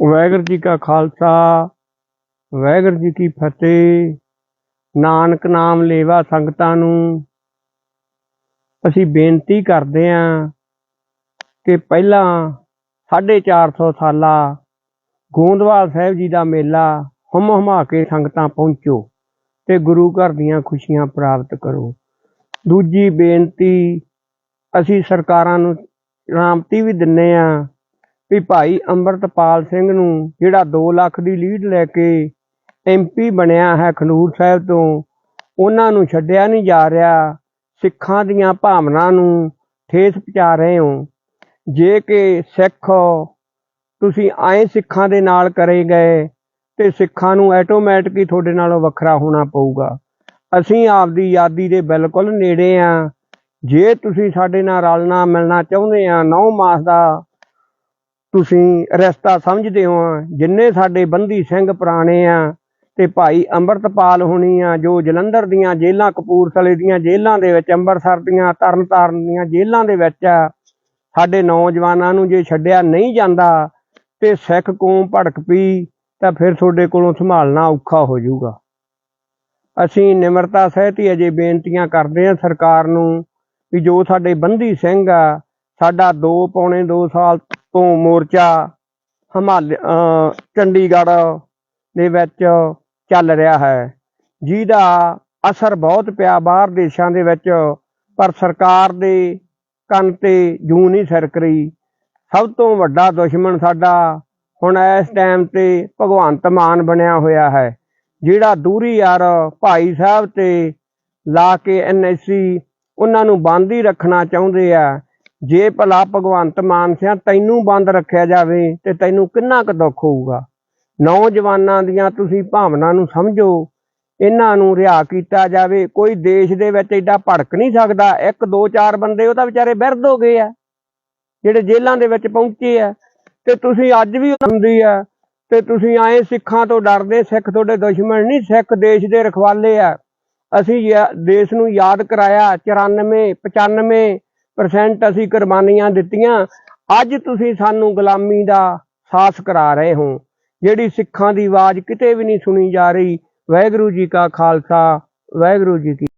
ਵਾਹਿਗੁਰੂ ਜੀ ਕਾ ਖਾਲਸਾ, ਵਾਹਿਗੁਰੂ ਜੀ ਕੀ ਫਤਿਹ। ਨਾਨਕ ਨਾਮ ਲੇਵਾ ਸੰਗਤਾਂ ਨੂੰ ਅਸੀਂ ਬੇਨਤੀ ਕਰਦੇ ਹਾਂ ਕਿ ਪਹਿਲਾਂ 450 ਸਾਲਾ ਗੋਂਦਵਾਲ ਸਾਹਿਬ ਜੀ ਦਾ ਮੇਲਾ ਹਮ ਹਮਾ ਕੇ ਸੰਗਤਾਂ ਪਹੁੰਚੋ ਤੇ ਗੁਰੂ ਘਰ ਦੀਆਂ ਖੁਸ਼ੀਆਂ ਪ੍ਰਾਪਤ ਕਰੋ। ਦੂਜੀ ਬੇਨਤੀ ਅਸੀਂ ਸਰਕਾਰਾਂ ਨੂੰ ਰਾਮਤੀ ਵੀ ਦਿੰਨੇ ਆ ਵੀ ਭਾਈ ਅੰਮ੍ਰਿਤਪਾਲ ਸਿੰਘ ਨੂੰ ਜਿਹੜਾ 2 ਲੱਖ ਦੀ ਲੀਡ ਲੈ ਕੇ ਐਮਪੀ ਬਣਿਆ ਹੈ ਖਨੂਰ ਸਾਹਿਬ ਤੋਂ, ਉਹਨਾਂ ਨੂੰ ਛੱਡਿਆ ਨਹੀਂ ਜਾ ਰਿਹਾ। ਸਿੱਖਾਂ ਦੀਆਂ ਭਾਵਨਾ ਨੂੰ ਠੇਸ ਪਹੁੰਚਾ ਰਹੇ ਹੋ। ਜੇ ਕਿ ਸਿੱਖ ਤੁਸੀਂ ਆਏ ਸਿੱਖਾਂ ਦੇ ਨਾਲ ਕਰੇ ਗਏ, ਤੇ ਸਿੱਖਾਂ ਨੂੰ ਆਟੋਮੈਟਿਕਲੀ ਤੁਹਾਡੇ ਨਾਲੋਂ ਵੱਖਰਾ ਹੋਣਾ ਪਊਗਾ। ਅਸੀਂ ਆਪਦੀ ਯਾਦੀ ਦੇ ਬਿਲਕੁਲ ਨੇੜੇ ਆ। ਜੇ ਤੁਸੀਂ ਸਾਡੇ ਨਾਲ ਰਲਣਾ ਮਿਲਣਾ ਚਾਹੁੰਦੇ ਆ 9 ਮਾਸ ਦਾ ਤੁਸੀਂ ਰਸਤਾ ਸਮਝਦੇ ਹੋ, ਜਿੰਨੇ ਸਾਡੇ ਬੰਦੀ ਸਿੰਘ ਪੁਰਾਣੇ ਆ ਤੇ ਭਾਈ ਅੰਮ੍ਰਿਤਪਾਲ ਹੋਣੀ ਆ, ਜੋ ਜਲੰਧਰ ਦੀਆਂ ਜੇਲ੍ਹਾਂ, ਕਪੂਰਥਲੇ ਦੀਆਂ ਜੇਲ੍ਹਾਂ ਦੇ ਵਿੱਚ, ਅੰਮ੍ਰਿਤਸਰ ਦੀਆਂ, ਤਰਨਤਾਰਨ ਦੀਆਂ ਜੇਲ੍ਹਾਂ ਦੇ ਵਿੱਚ ਸਾਡੇ ਨੌਜਵਾਨਾਂ ਨੂੰ ਜੇ ਛੱਡਿਆ ਨਹੀਂ ਜਾਂਦਾ ਤੇ ਸਿੱਖ ਕੌਮ ਭੜਕ ਪਈ, ਤਾਂ ਫਿਰ ਤੁਹਾਡੇ ਕੋਲੋਂ ਸੰਭਾਲਣਾ ਔਖਾ ਹੋ ਜਾਊਗਾ। ਅਸੀਂ ਨਿਮਰਤਾ ਸਹਿਤ ਹੀ ਅਜੇ ਬੇਨਤੀਆਂ ਕਰਦੇ ਹਾਂ ਸਰਕਾਰ ਨੂੰ ਵੀ ਜੋ ਸਾਡੇ ਬੰਦੀ ਸਿੰਘ ਆ, ਸਾਡਾ 2 ਪੌਣੇ 2 ਸਾਲ ਤੋਂ ਮੋਰਚਾ ਹਿਮਾਲਿਆ ਚੰਡੀਗੜ੍ਹ ਦੇ ਵਿੱਚ ਚੱਲ ਰਿਹਾ ਹੈ, ਜਿਹਦਾ ਅਸਰ ਬਹੁਤ ਪਿਆ ਬਾਹਰ ਦੇਸ਼ਾਂ ਦੇ ਵਿੱਚ, ਪਰ ਸਰਕਾਰ ਦੇ ਕੰਨ ਤੇ ਜੂੰ ਨਹੀਂ ਸਰਕ ਰਹੀ। ਸਭ ਤੋਂ ਵੱਡਾ ਦੁਸ਼ਮਣ ਸਾਡਾ ਹੁਣ ਇਸ ਟਾਈਮ ਤੇ ਭਗਵੰਤ ਮਾਨ ਬਣਿਆ ਹੋਇਆ ਹੈ, ਜਿਹੜਾ ਦੂਰੀ ਯਾਰ ਭਾਈ ਸਾਹਿਬ ਤੇ ਲਾ ਕੇ ਐਨਐਸਸੀ ਉਹਨਾਂ ਨੂੰ ਬੰਦ ਹੀ ਰੱਖਣਾ ਚਾਹੁੰਦੇ ਆ। ਜੇ ਭਲਾ ਭਗਵੰਤ ਮਾਨ ਸਿਆ ਤੈਨੂੰ ਬੰਦ ਰੱਖਿਆ ਜਾਵੇ ਤੇ ਤੈਨੂੰ ਕਿੰਨਾ ਕੁ ਦੁੱਖ ਹੋਊਗਾ? ਨੌਜਵਾਨਾਂ ਦੀਆਂ ਤੁਸੀਂ ਭਾਵਨਾ ਨੂੰ ਸਮਝੋ। ਇਹਨਾਂ ਨੂੰ ਰਿਹਾ ਕੀਤਾ ਜਾਵੇ। ਕੋਈ ਦੇਸ਼ ਦੇ ਵਿੱਚ ਐਡਾ ਭੜਕ ਨਹੀਂ ਸਕਦਾ। ਇੱਕ, ਦੋ, ਚਾਰ ਬੰਦੇ ਉਹ ਤਾਂ ਵਿਚਾਰੇ ਬਿਰਧ ਹੋ ਗਏ ਆ, ਜਿਹੜੇ ਜੇਲ੍ਹਾਂ ਦੇ ਵਿੱਚ ਪਹੁੰਚੇ ਆ। ਤੇ ਤੁਸੀਂ ਅੱਜ ਵੀ ਹੁੰਦੀ ਆ। ਤੇ ਤੁਸੀਂ ਆਏ ਸਿੱਖਾਂ ਤੋਂ ਡਰਦੇ, ਸਿੱਖ ਤੁਹਾਡੇ ਦੁਸ਼ਮਣ ਨਹੀਂ, ਸਿੱਖ ਦੇਸ਼ ਦੇ ਰਖਵਾਲੇ ਆ। ਅਸੀਂ ਦੇਸ਼ ਨੂੰ ਯਾਦ ਕਰਾਇਆ 94 95% ਅਸੀਂ ਕੁਰਬਾਨੀਆਂ ਦਿੱਤੀਆਂ। ਅੱਜ ਤੁਸੀਂ ਸਾਨੂੰ ਗੁਲਾਮੀ ਦਾ ਸਾਹਸ ਕਰਾ ਰਹੇ ਹੋ। ਜਿਹੜੀ ਸਿੱਖਾਂ ਦੀ ਆਵਾਜ਼ ਕਿਤੇ ਵੀ ਨਹੀਂ ਸੁਣੀ ਜਾ ਰਹੀ, ਵਾਹਿਗੁਰੂ ਜੀ ਕਾ ਖਾਲਸਾ, ਵਾਹਿਗੁਰੂ ਜੀ ਕੀ